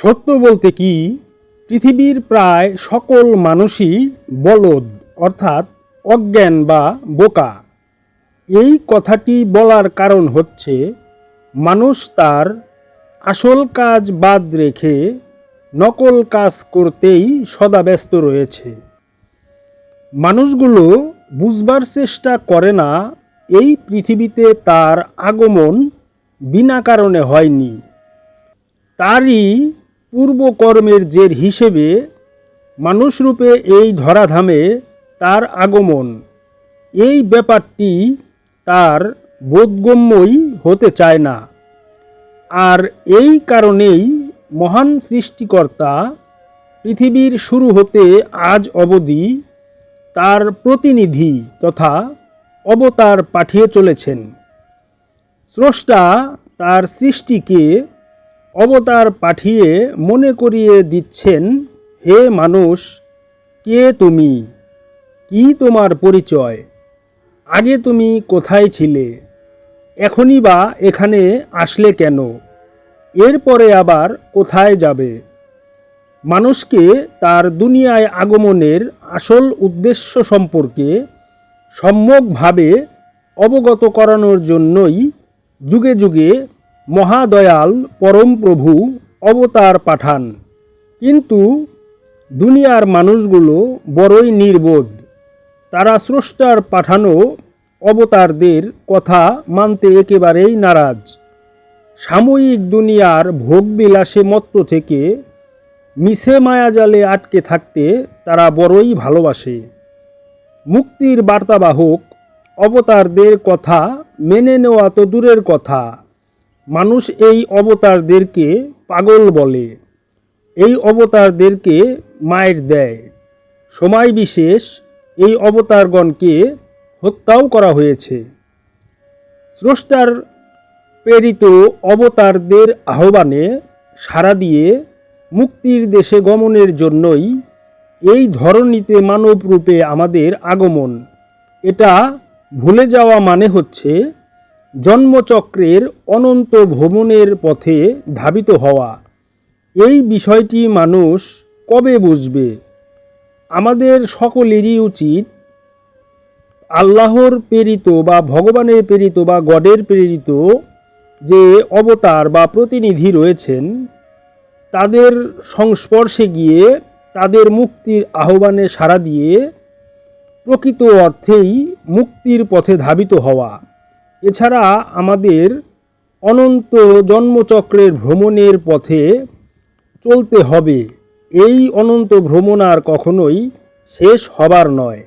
সত্য বলতে কি? পৃথিবীর প্রায় সকল মানুষই বলদ, অর্থাৎ অজ্ঞান বা বোকা। এই কথাটি বলার কারণ হচ্ছে, মানুষ তার আসল কাজ বাদ রেখে নকল কাজ করতেই সদা ব্যস্ত রয়েছে। মানুষগুলো বুঝবার চেষ্টা করে না, এই পৃথিবীতে তার আগমন বিনা কারণে হয়নি। তারই পূর্বকর্মের জের হিসেবে মানুষরূপে এই ধরাধামে তার আগমন। এই ব্যাপারটি তার বোধগম্যই হতে চায় না। আর এই কারণেই মহান সৃষ্টিকর্তা পৃথিবীর শুরু হতে আজ অবধি তার প্রতিনিধি তথা অবতার পাঠিয়ে চলেছেন। স্রষ্টা তার সৃষ্টিকে অবতার পাঠিয়ে মনে করিয়ে দিচ্ছেন, হে মানুষ, কে তুমি? কি তোমার পরিচয়? আগে তুমি কোথায় ছিলে? এখনই বা এখানে আসলে কেন? এরপরে আবার কোথায় যাবে? মানুষকে তার দুনিয়ায় আগমনের আসল উদ্দেশ্য সম্পর্কে সম্যকভাবে অবগত করানোর জন্যই যুগে যুগে মহাদয়াল পরম প্রভু অবতার পাঠান। কিন্তু দুনিয়ার মানুষগুলো বড়ই নির্বোধ। তারা স্রষ্টার পাঠানো অবতারদের কথা মানতে একেবারেই নারাজ। সাময়িক দুনিয়ার ভোগবিলাসে মত্ত থেকে মিশে মায়াজালে আটকে থাকতে তারা বড়ই ভালোবাসে। মুক্তির বার্তাবাহক অবতারদের কথা মেনে নেওয়া তো দূরের কথা। মানুষ এই অবতারদেরকে পাগল বলে। এই অবতারদেরকে মায়ের দেয়। সময় বিশেষ এই অবতারগণকে হত্যাও করা হয়েছে। স্রষ্টার প্রেরিত অবতারদের আহ্বানে সাড়া দিয়ে মুক্তির দেশে গমনের জন্যই এই ধরনীতে মানব রূপে আমাদের আগমন। এটা ভুলে যাওয়া মানে হচ্ছে জন্মচক্রের অনন্ত ভ্রমণের পথে ধাবিত হওয়া। এই বিষয়টি মানুষ কবে বুঝবে? আমাদের সকলেরই উচিত আল্লাহর প্রেরিত বা ভগবানের প্রেরিত বা গডের প্রেরিত যে অবতার বা প্রতিনিধি রয়েছেন, তাদের সংস্পর্শে গিয়ে তাদের মুক্তির আহ্বানে সাড়া দিয়ে প্রকৃত অর্থেই মুক্তির পথে ধাবিত হওয়া। এছাড়া আমাদের অনন্ত জন্মচক্রের ভ্রমণের পথে চলতে হবে। এই অনন্ত ভ্রমণ আর কখনোই শেষ হবার নয়।